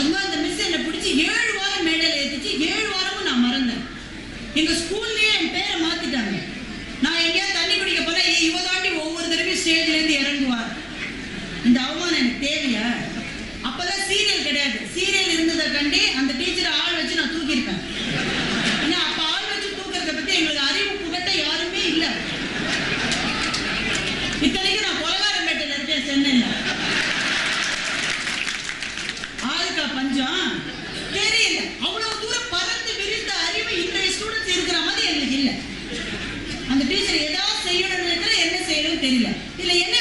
அம்மா அந்த மிஸ் என்னை பிடிச்சி ஏழு வாரம் மேடையில் ஏற்றுச்சு ஏழு வாரமும் நான் மறந்தேன். எங்கள் ஸ்கூல் தெரியல. இதுல என்ன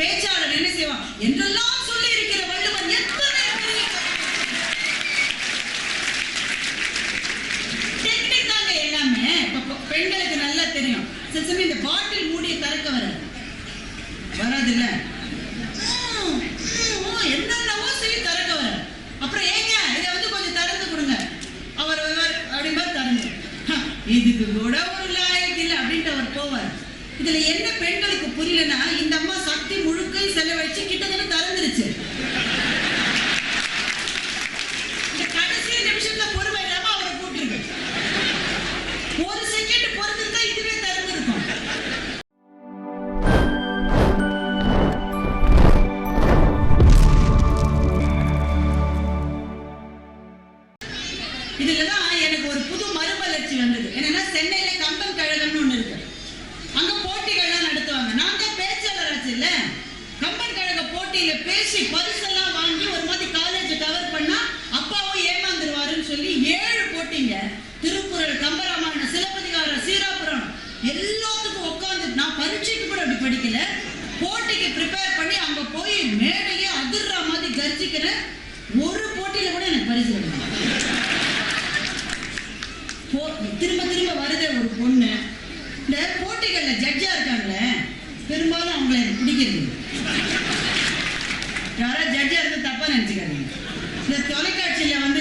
பேச்சாளர் என்ன செய்வான்? என்றெல்லாம் சொல்லி இருக்கிற வள்ளுவன் எத்தனை தாங்க எல்லாமே. பெண்களுக்கு நல்லா தெரியும். சில இந்த பாட்டில் மூடிய திறக்க வர வராது இல்லை என்னென்னவோ சொல்லி திறக்க வராது. அப்புறம் ஏங்க இதை வந்து கொஞ்சம் திறந்து கொடுங்க. அவர் அப்படிமா திறந்து. இதுக்கு கூட ஒரு லாயக்கு இல்லை அப்படின்ட்டு அவர் போவார். இதுல என்ன ele pode tentar entender. பரிசீலனை திரும்ப திரும்ப வருது ஒரு பொண்ணு. இந்த போட்டிகள்ல ஜட்ஜா இருக்காங்கல்ல பெரும்பாலும் அவங்கள எனக்கு பிடிக்கிறது. யாராவது ஜட்ஜா இருந்து தப்பா நினைச்சுக்காதீங்க. இந்த தொலைக்காட்சியில வந்து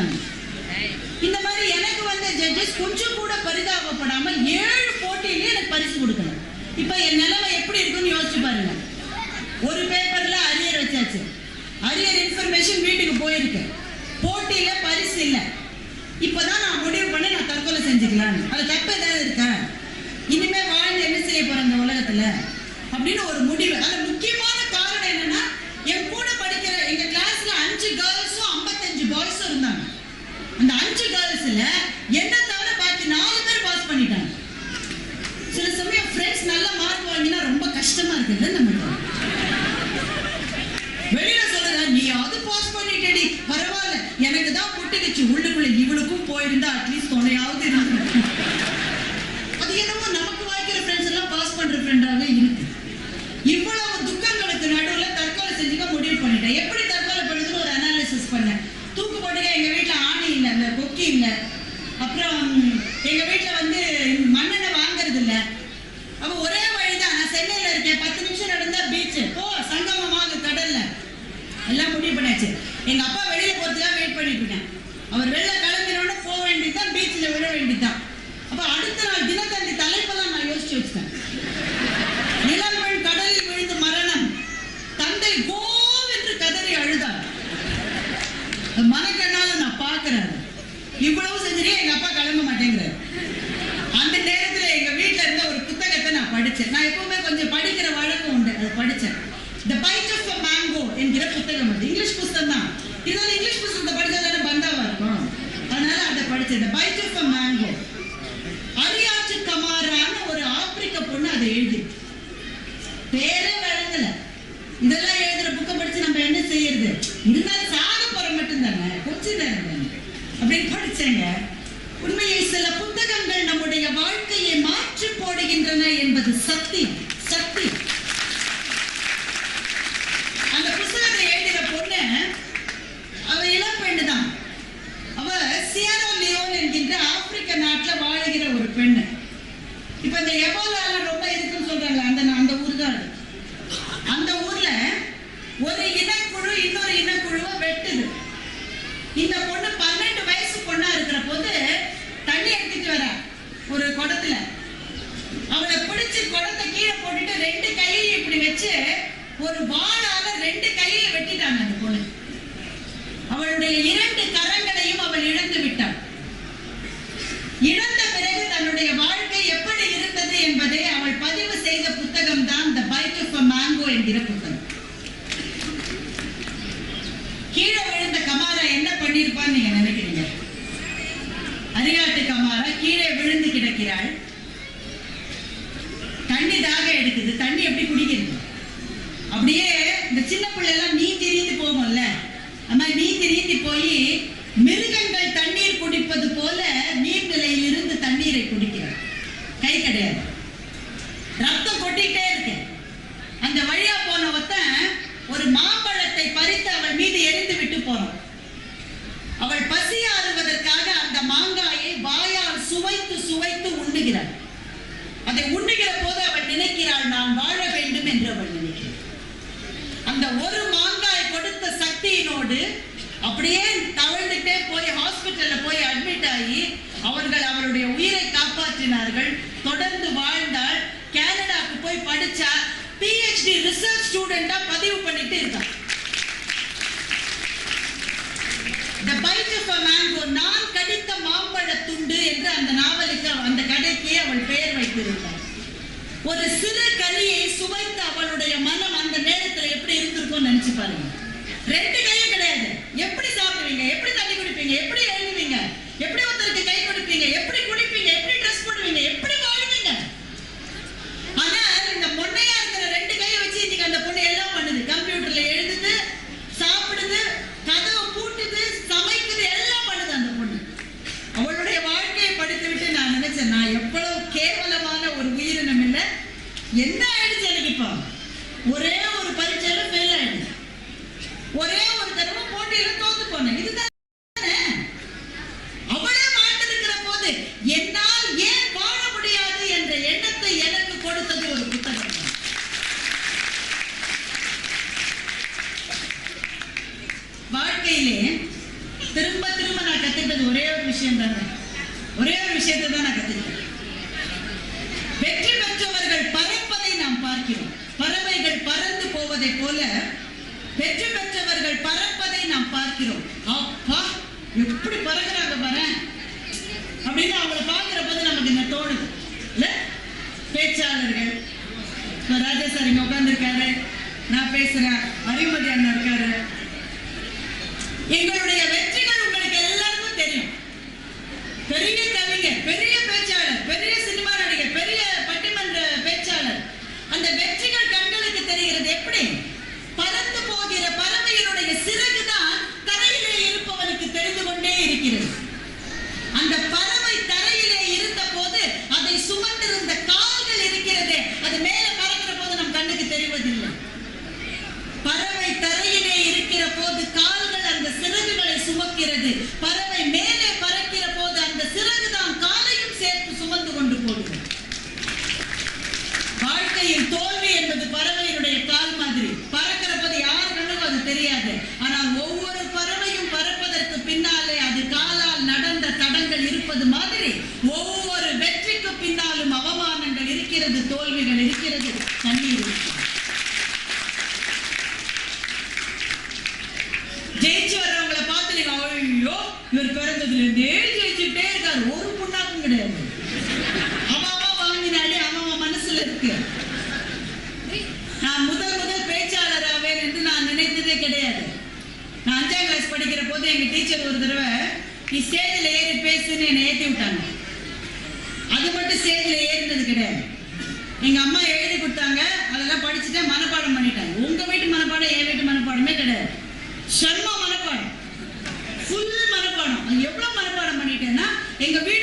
வந்திருந்தாங்க இந்த மாதிரி எனக்கு வந்த ஜட்ஜஸ் கொஞ்சம் கூட பரிதாபப்படாம ஏழு போட்டியிலேயே எனக்கு பரிசு கொடுக்கணும். இப்ப என் நிலைமை இருந்தாலும் சாதம் போற மட்டும் தானே? கொஞ்சம் தானே? அப்படின்னு படிச்சேங்க. வச்சு ஒரு வாழால ரெண்டு கையில வெட்டிட்டாங்க அந்த பொண்ணு. அவளுடைய இரண்டு கரை அந்த நாவலுக்கு அந்த கடைக்கு அவள் பெயர் வைத்திருந்தாள். ஒரு சிறு கனியை சுவைத்து அவளுடைய மனம் அந்த நேரத்துல எப்படி இருந்திருக்கும் நினைச்சு பாருங்க. ரெண்டு கையும் கிடையாது. எப்படி சாப்பிடுவீங்க? எப்படி தண்ணி குடிப்பீங்க? எப்படி எழுதுவீங்க என்ன ஆயிடுச்சு எனக்கு இப்போ? ஒரே ஒரு பரீட்சையில ஃபெயில் ஆயிடுச்சு. ஒரே ஒரு தடவை போட்டியில தோத்து போனேன். இதுதான் பார்க்கிறோம் அப்பா எப்படி பறக்குறாங்க பாரு. அப்படின்னு அவங்கள பார்க்கிற போது நமக்கு என்ன தோணுது. இல்லை? பேச்சாளர்கள். இப்ப ராஜா சார் இங்கே உட்காந்துருக்காரு நான் பேசுறேன். அறிமதி அண்ணன் இருக்காரு. எங்களுடைய நான் முதல் முதல் பேச்சாளர் ஆவேன் என்று நான் நினைத்ததே கிடையாது. நான் அஞ்சாம் கிளாஸ் படிக்கிற போது எங்கள் டீச்சர் ஒரு தடவை நீ ஸ்டேஜில் ஏறி பேசுன்னு என்னை ஏற்றி விட்டாங்க. அது மட்டும் ஸ்டேஜில் ஏறினது கிடையாது. எங்கள் அம்மா எழுதி கொடுத்தாங்க அதெல்லாம் படிச்சுட்டு மனப்பாடம் பண்ணிட்டாங்க. உங்கள் வீட்டு மனப்பாடம் என் வீட்டு மனப்பாடமே கிடையாது. செம்ம மனப்பாடம். ஃபுல் மனப்பாடம். எவ்வளோ மனப்பாடம் பண்ணிட்டேன்னா எங்கள் வீட்டு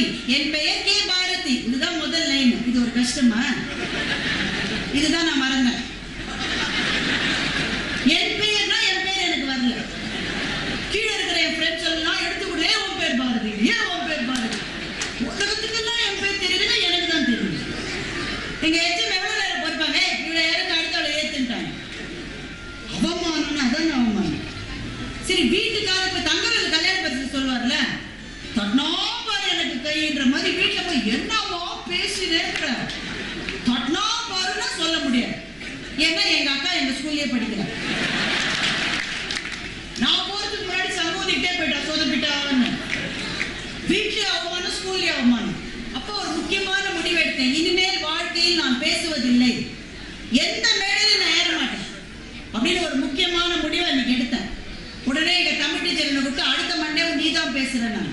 பாரதி என் பெயர் கே. பாரதி. இதுதான் முதல் லைன் இது ஒரு கஷ்டமா? இதுதான் நான் மறந்தேன் என் பெயர்னா என் பேர் எனக்கு வரல கீழே இருக்கிற என் ஃப்ரெண்ட்ஸ் எல்லாம் எடுத்து கூட ஏன் உன் பேர் பாரதி ஏன் உன் பேர் பாரதி உலகத்துக்கெல்லாம் என் பேர் தெரியுதுன்னா எனக்கு தான் தெரியும் எங்க எச்சம் எவ்வளவு நேரம் பொறுப்பாங்க இவ்வளவு நேரம் அடுத்தவளை ஏத்துட்டாங்க அவமானம்னா அதான் அவமானம் சரி வீட்டுக்கார இப்ப தங்கவேல் கல்யாண பத்தி சொல்லுவார்ல தட்னா பாரு எனக்கு கைன்ற மாதிரி வீட்டுல போய் என்னவோ பேசினேன்ற தட்னா பாருன்னா சொல்ல முடியாது ஏன்னா எங்க அக்கா எங்க ஸ்கூல்லயே படிக்கிறாங்க நான் போறதுக்கு முன்னாடி சமூகத்திட்டே போயிட்டா சொதப்பிட்டான்னு வீட்லயே அவமானம் ஸ்கூல்லயே அவமானம். அப்போ ஒரு முக்கியமான முடிவு எடுத்தேன். இனிமேல் வாழ்க்கையில் நான் பேசுவதில்லை. எந்த மேடையிலும் நான் ஏற மாட்டேன். அப்படின்னு ஒரு முக்கியமான முடிவை அன்னைக்கு எடுத்தேன். உடனே எங்க தமிழ் டீச்சர் என்ன அடுத்த மண்டே நீ தான் பேசுறேன் நான்.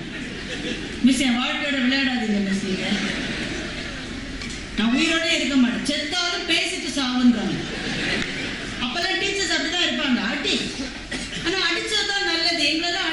மிஸ் என் வாழ்க்கையோட விளையாடாதீங்க மிஸ் நான் உயிரோட இருக்க மாட்டேன். செத்தாலும் பேசிட்டு சாவுன்றாங்க. அப்பெல்லாம் டீச்சர்ஸ் அப்படிதான் இருப்பாங்க. ஆட்டி ஆனா அடிச்சதுதான் நல்லது எங்களெல்லாம்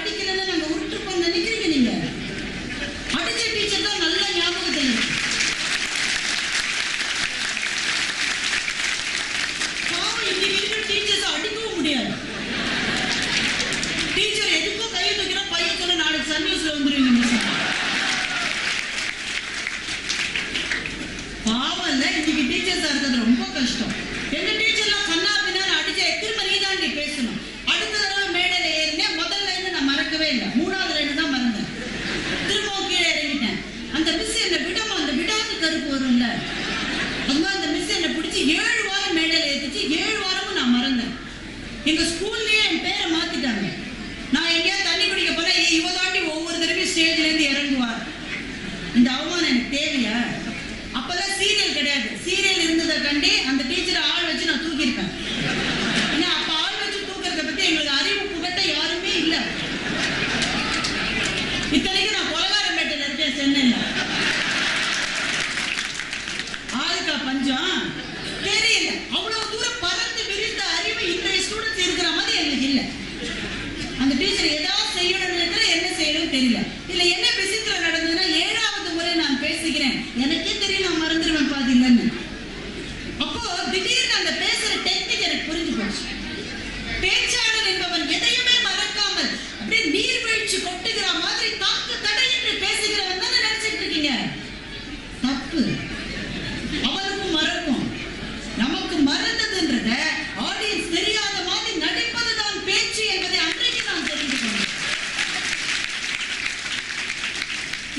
இந்த அவமானம் எனக்கு தேவையா? அப்பெல்லாம் சீரியல் கிடையாது. சீரியல் இருந்ததை கண்டி அந்த டீச்சரை ஆள் வச்சு நான் தூக்கியிருப்பேன் ஏன்னா அப்ப ஆள் வச்சு தூக்குறத பத்தி எங்களுக்கு அறிவு புகட்ட யாருமே இல்ல இத்தனைக்கு நான் கொலகாரம்பேட்டையில இருக்கேன் சென்னையில ஆளுக்கா பஞ்சம் தெரியல அவ்வளவு தூரம் பறந்து விரிந்த அறிவு இன்றைய ஸ்டூடெண்ட்ஸ் இருக்கிற மாதிரி எனக்கு இல்லை அந்த டீச்சர் ஏதாவது செய்யணும்னு இருக்கிற என்ன செய்யணும் தெரியல இல்ல என்ன விசித்திரம் நடந்ததுன்னா ஏழாவது முறை நான் பேசுகிறேன் எனக்கே தெரியும் நான் மறந்துடுவேன் பாத்தீங்கன்னு அப்போ திடீர்னு அந்த பேசுற டெக்னிக் எனக்கு புரிஞ்சு போச்சு பேச்சாளர் என்பவன் எதையுமே மறக்காமல் அப்படியே நீர்வீழ்ச்சி கொட்டுகிற மாதிரி தாக்கு தடையின்றி பேசுகிறவன் தானே நினைச்சிட்டு இருக்கீங்க தப்பு அவனுக்கும் மறக்கும் நமக்கு மறந்ததுன்றத ஆடியன்ஸ் தெரியாத மாதிரி நடிப்பதுதான் பேச்சு என்பதை அன்றைக்கு நான் தெரிந்து கொண்டேன்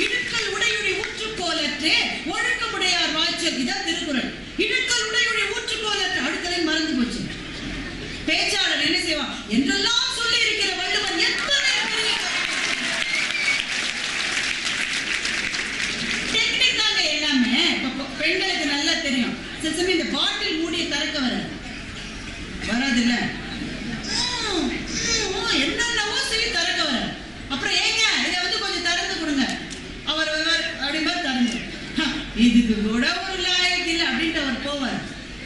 இடுக்கல் உடையுடைய ஊற்று போலற்றே ஒழுக்கமுடையார் வாய்ச்சல் இதான் திருக்குறள் இடுக்கல் உடையுடைய ஊற்று போலற்ற அடுத்தலை மறந்து போச்சு பேச்சாளர் என்ன செய்வான் என்றெல்லாம் சொல்லி இருக்கிற வள்ளுவன் எத்தனை பெரிய டெக்னிக் தாங்க எல்லாமே இப்ப பெ- பெண்களுக்கு நல்லா தெரியும் சில சமயம் இந்த பாட்டில் மூடிய திறக்க வர வராது இல்ல என்னென்னவோ சொல்லி திறக்க வர அப்புறம் ஏங்க இதை வந்து கொஞ்சம் திறந்து கொடுங்க. அவர் அப்படி மாதிரி திறந்து. இதுக்கு கூட ஒரு லாயக்கு இல்லை அப்படின்ட்டு அவர் போவார்.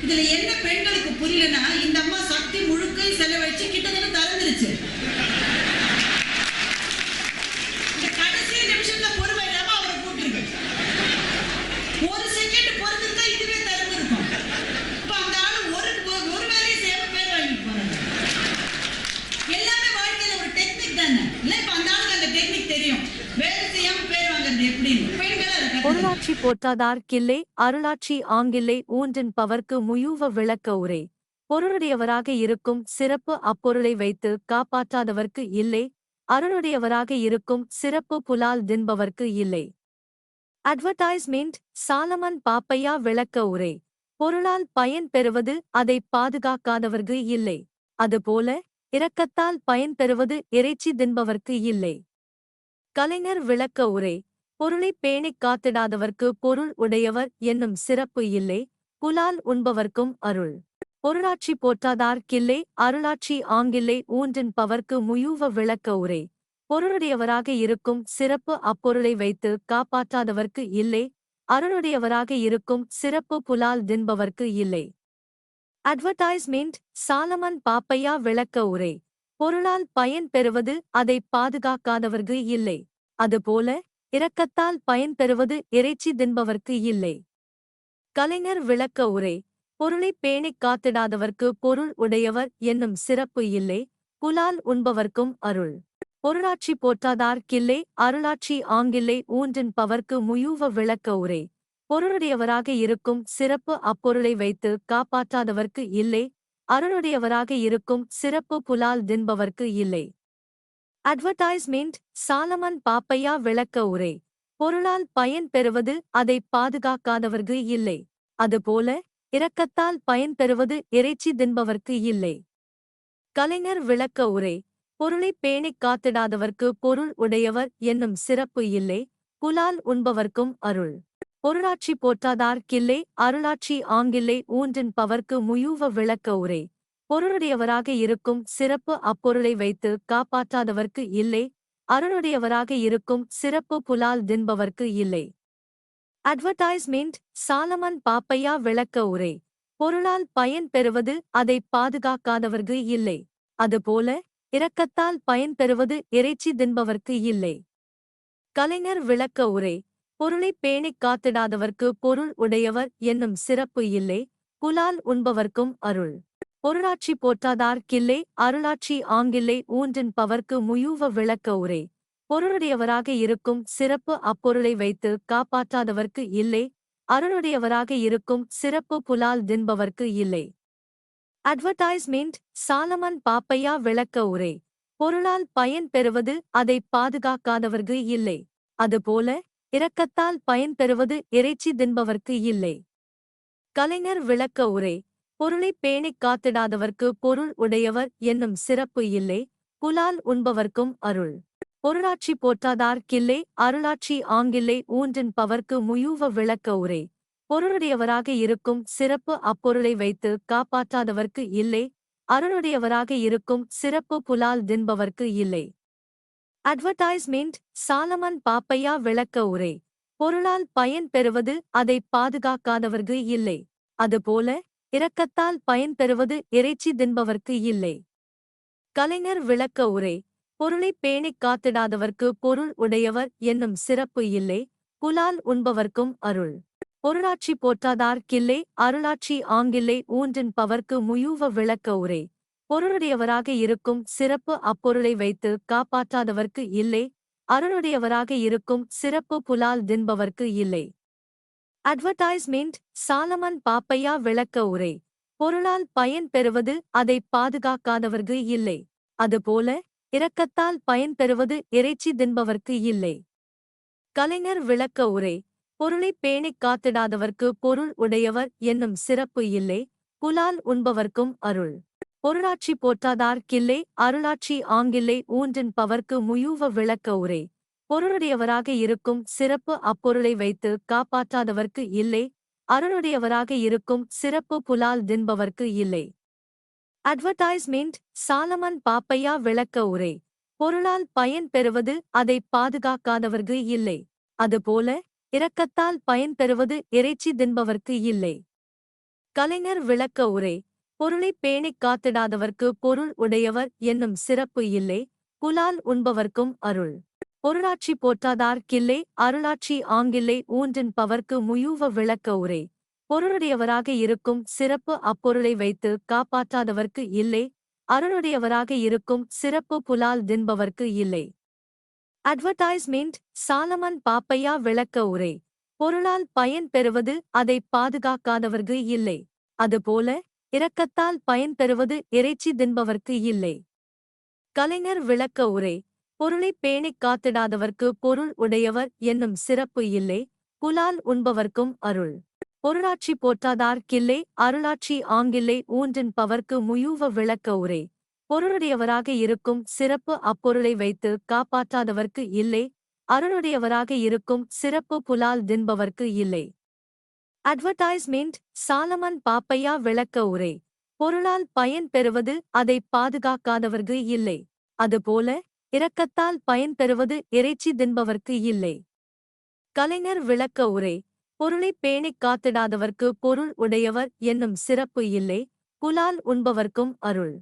இதுல என்ன பெண்களுக்கு புரியலன்னா இந்த அம்மா சக்தி முழுக்க செலவழிச்சு கிட்டத்தட்ட திறந்துருச்சு இந்த கடைசி நிமிஷத்துல பொறுமை இல்லாம அவரை கூட்டிருக்கு ஒரு செகண்ட் பொறுத்திருந்தா இதுவே திறந்திருக்கும் இப்ப அந்த ஆளு ஒரு ஒரு வேலையை செய்யாம பேர் வாங்கிட்டு போறாங்க எல்லாமே வாழ்க்கையில ஒரு டெக்னிக் தானே இல்ல இப்ப அந்த ஆளுக்கு அந்த டெக்னிக் தெரியும் வேலை செய்யாம பேர் வாங்குறது எப்படின்னு பெண்கள் அதை கத்துக்கணும். பொருளாட்சி போற்றாதார் கில்லை அருளாட்சி ஆங்கில்லை ஊன்றின் பவர்க்கு முயூவ விளக்க உரை. பொருளுடையவராக இருக்கும் சிறப்பு அப்பொருளை வைத்து காப்பாற்றாதவர்க்கு இல்லை அருளுடையவராக இருக்கும் சிறப்பு புலால் தின்பவர்க்கு இல்லை. அட்வர்டைஸ்மெண்ட் சாலமன் பாப்பையா விளக்க உரை. பொருளால் பயன் பெறுவது அதை பாதுகாக்காதவர்க்கு இல்லை. அதுபோல இரக்கத்தால் பயன் பெறுவது இறைச்சி தின்பவர்க்கு இல்லை. கலைஞர் விளக்க உரை. பொருளைப் பேணிக் காத்திடாதவர்க்கு பொருள் உடையவர் என்னும் சிறப்பு இல்லை புலால் உண்பவர்க்கும் அருள். பொருளாட்சி போற்றாதார் கில்லை அருளாட்சி ஆங்கில்லை ஊன்றின் பவர்க்கு முயூவ விளக்க உரை. பொருளுடையவராக இருக்கும் சிறப்பு அப்பொருளை வைத்து காப்பாற்றாதவர்க்கு இல்லை அருளுடையவராக இருக்கும் சிறப்பு புலால் தின்பவர்க்கு இல்லை. அட்வர்டைஸ்மெண்ட் சாலமன் பாப்பையா விளக்க உரை. பொருளால் பயன் பெறுவது அதை பாதுகாக்காதவர்க்கு இல்லை. அதுபோல இரக்கத்தால் பயன் பெறுவது இறைச்சி தின்பவர்க்கு இல்லை. கலைஞர் விளக்க உரை பொருளைப் பேணிக் காத்திடாதவர்க்கு பொருள் உடையவர் என்னும் சிறப்பு இல்லை புலால் உண்பவர்க்கும் அருள். பொருளாட்சி போற்றாதார்க்கில்லை அருளாட்சி ஆங்கில்லை ஊன்றின் பவர்க்கு முயூவ விளக்க உரை. பொருளுடையவராக இருக்கும் சிறப்பு அப்பொருளை வைத்து காப்பாற்றாதவர்க்கு இல்லை அருளுடையவராக இருக்கும் சிறப்பு புலால் தின்பவர்க்கு இல்லை. அட்வர்டைஸ்மெண்ட் சாலமன் பாப்பையா விளக்க உரை. பொருளால் பயன் பெறுவது அதை பாதுகாக்காதவர்க்கு இல்லை. அதுபோல இரக்கத்தால் பயன் பெறுவது இறைச்சி தின்பவர்க்கு இல்லை. கலைஞர் விளக்க உரை. பொருளைப் பேணிக் காத்திடாதவர்க்கு பொருள் உடையவர் என்னும் சிறப்பு இல்லை புலால் உண்பவர்க்கும் அருள். பொருளாட்சி போற்றாதார்க்கில்லை அருளாட்சி ஆங்கில்லை ஊன்றின் பவர்க்கு முயூவ விளக்க உரை. பொருளுடையவராக இருக்கும் சிறப்பு அப்பொருளை வைத்து காப்பாற்றாதவர்க்கு இல்லை அருளுடையவராக இருக்கும் சிறப்பு புலால் தின்பவர்க்கு இல்லை. அட்வர்டைஸ்மெண்ட் சாலமன் பாப்பையா விளக்க உரை. பொருளால் பயன் பெறுவது அதை பாதுகாக்காதவர்க்கு இல்லை. அதுபோல இரக்கத்தால் பயன் பெறுவது இறைச்சி தின்பவர்க்கு இல்லை. கலைஞர் விளக்க உரை. பொருளைப் பேணிக் காத்திடாதவர்க்கு பொருள் உடையவர் என்னும் சிறப்பு இல்லை புலால் உண்பவர்க்கும் அருள். பொருளாட்சி போற்றாதார் கில்லை அருளாட்சி ஆங்கில்லை ஊன்றின் பவர்க்கு முயூவ விளக்க உரை. பொருளுடையவராக இருக்கும் சிறப்பு அப்பொருளை வைத்து காப்பாற்றாதவர்க்கு இல்லை அருளுடையவராக இருக்கும் சிறப்பு புலால் தின்பவர்க்கு இல்லை. அட்வர்டைஸ்மெண்ட் சாலமன் பாப்பையா விளக்க உரை. பொருளால் பயன் பெறுவது அதை பாதுகாக்காதவர்க்கு இல்லை. அதுபோல இரக்கத்தால் பயன் பெறுவது இறைச்சி தின்பவர்க்கு இல்லை. கலைஞர் விளக்க உரை. பொருளைப் பேணிக் காத்திடாதவர்க்கு பொருள் உடையவர் என்னும் சிறப்பு இல்லை புலால் உண்பவர்க்கும் அருள். பொருளாட்சி போற்றாதார் கில்லை அருளாட்சி ஆங்கில்லை ஊன்றின் பவர்க்கு முயூவ விளக்க உரை. பொருளுடையவராக இருக்கும் சிறப்பு அப்பொருளை வைத்து காப்பாற்றாதவர்க்கு இல்லை அருளுடையவராக இருக்கும் சிறப்பு புலால் தின்பவர்க்கு இல்லை. அட்வர்டைஸ்மெண்ட் சாலமன் பாப்பையா விளக்க உரை. பொருளால் பயன் பெறுவது அதை பாதுகாக்காதவர்க்கு இல்லை. அதுபோல இரக்கத்தால் பயன் தருவது இறைச்சி தின்பவர்க்கு இல்லை. கலைஞர் விளக்க உரை பொருளைப் பேணிக் காத்திடாதவர்க்கு பொருள் உடையவர் என்னும் சிறப்பு இல்லை புலால் உண்பவர்க்கும் அருள். பொருளாட்சி போற்றாதார்க்கில்லை அருளாட்சி ஆங்கில்லை ஊன்றின் பவர்க்கு முயூவ விளக்க உரை. பொருளுடையவராக இருக்கும் சிறப்பு அப்பொருளை வைத்து காப்பாற்றாதவர்க்கு இல்லை அருளுடையவராக இருக்கும் சிறப்பு புலால் தின்பவர்க்கு இல்லை. அட்வர்டைஸ்மெண்ட் சாலமன் பாப்பையா விளக்க உரை. பொருளால் பயன் பெறுவது அதை பாதுகாக்காதவர்க்கு இல்லை. அதுபோல இரக்கத்தால் பயன் பெறுவது இறைச்சி தின்பவர்க்கு இல்லை. கலைஞர் விளக்க உரை. பொருளைப் பேணிக் காத்திடாதவர்க்கு பொருள் உடையவர் என்னும் சிறப்பு இல்லை புலால் உண்பவர்க்கும் அருள். பொருளாட்சி போற்றாதார்க்கில்லை அருளாட்சி ஆங்கில்லை ஊன்றின் பவர்க்கு முயூவ விளக்க உரை. பொருளுடையவராக இருக்கும் சிறப்பு அப்பொருளை வைத்து காப்பாற்றாதவர்க்கு இல்லை. அருளுடையவராக இருக்கும் சிறப்பு புலால் தின்பவர்க்கு இல்லை. அட்வர்டைஸ்மெண்ட் சாலமன் பாப்பையா விளக்க உரை. பொருளால் பயன் பெறுவது அதை பாதுகாக்காதவர்க்கு இல்லை. அதுபோல இரக்கத்தால் பயன் பெறுவது இறைச்சி தின்பவர்க்கு இல்லை. கலைஞர் விளக்க உரை. பொருளைப் பேணிக் காத்திடாதவர்க்கு பொருள் உடையவர் என்னும் சிறப்பு இல்லை. புலால் உண்பவர்க்கும் அருள். பொருளாட்சி போற்றாதார் கில்லை அருளாட்சி ஆங்கில்லை ஊன்றின் பவர்க்கு முயூவ விளக்க உரை. பொருளுடையவராக இருக்கும் சிறப்பு அப்பொருளை வைத்து காப்பாற்றாதவர்க்கு இல்லை அருளுடையவராக இருக்கும் சிறப்பு புலால் தின்பவர்க்கு இல்லை. அட்வர்டைஸ்மெண்ட் சாலமன் பாப்பையா விளக்க உரை. பொருளால் பயன் பெறுவது அதை பாதுகாக்காதவர்க்கு இல்லை. அதுபோல இரக்கத்தால் பயன் பெறுவது இறைச்சி தின்பவர்க்கு இல்லை. கலைஞர் விளக்க உரை. பொருளைப் பேணிக் காத்திடாதவர்க்கு பொருள் உடையவர் என்னும் சிறப்பு இல்லை புலால் உண்பவர்க்கும் அருள். பொருளாட்சி போற்றாதார் கில்லை அருளாட்சி ஆங்கில்லை ஊன்றின் பவர்க்கு முயூவ விளக்க உரை. பொருளுடையவராக இருக்கும் சிறப்பு அப்பொருளை வைத்து காப்பாற்றாதவர்க்கு இல்லை அருளுடையவராக இருக்கும் சிறப்பு புலால் தின்பவர்க்கு இல்லை. அட்வர்டைஸ்மெண்ட் சாலமன் பாப்பையா விளக்க உரை. பொருளால் பயன் பெறுவது அதை பாதுகாக்காதவர்க்கு இல்லை. அதுபோல இரக்கத்தால் பயன் பெறுவது இறைச்சி தின்பவர்க்கு இல்லை. கலைஞர் விளக்க உரை பொருளைப் பேணிக் காத்திடாதவர்க்கு பொருள் உடையவர் என்னும் சிறப்பு இல்லை புலால் உண்பவர்க்கும் அருள்.